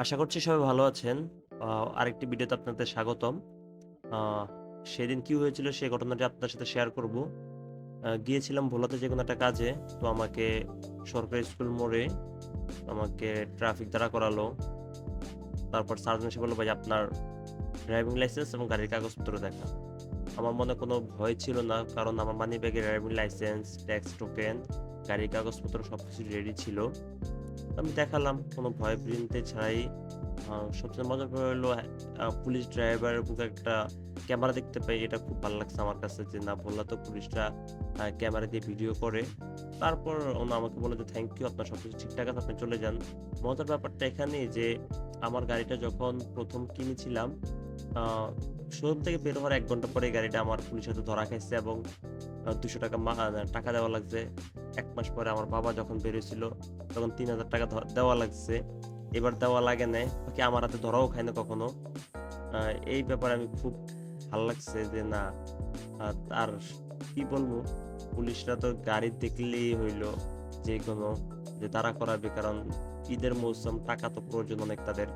আশা করছি সবাই ভালো আছেন। আরেকটি ভিডিওতে আপনাদের স্বাগতম। সেদিন কি হয়েছিল সেই ঘটনাটি আপনার সাথে শেয়ার করব। গিয়েছিলাম ভোলাতে যে কোনো একটা কাজে। তো আমাকে সরকারি স্কুল মোড়ে আমাকে ট্রাফিক দ্বারা করালো। তারপর সার্জন এসে বলল "ভাই আপনার ড্রাইভিং লাইসেন্স এবং গাড়ির কাগজপত্র দেখা আমার মনে কোনো ভয় ছিল না। কারণ আমার মানিব্যাগে ড্রাইভিং লাইসেন্স, ট্যাক্স টোকেন, গাড়ির কাগজপত্র সবকিছু রেডি ছিল। আমি দেখালাম কোনো ভয় ভীতি ছাড়াই। সবচেয়ে মজার হলো পুলিশ ড্রাইভারের বুকে একটা ক্যামেরা দেখতে পাই। এটা খুব ভালো লাগছে আমার কাছে যে না ভোলাতেও পুলিশরা আ ক্যামেরা দিয়ে ভিডিও করে। তারপর ওনা আমাকে বলে যে, "থ্যাংক ইউ আপনার সবকিছু ঠিকঠাক আছে আপনি চলে যান।" মজার ব্যাপারটা এখানেই যে আমার গাড়িটা যখন প্রথম কিনেছিলাম শোরুম থেকে বের হওয়ার এক ঘণ্টা পরে গাড়িটা আমার পুলিশ হাতে ধরা খাইছে এবং ৳২০০ মা টাকা দেওয়া লাগছে। ১ মাস পরে আমার বাবা যখন বের হইছিল তখন ৳৩,০০০ ধ দেওয়া লাগছে। এবার দেওয়া লাগে না কি আমার হাতে ধরাও খায় না কখনো। এই ব্যাপারে আমি খুব ভালো লাগছে যে না আর কি বলব পুলিশরা তো গাড়ি দেখলেই হইল যে কোনো যে তারা করাবে কারণ ঈদের মৌসুম টাকা তো প্রয়োজন অনেক তাদের।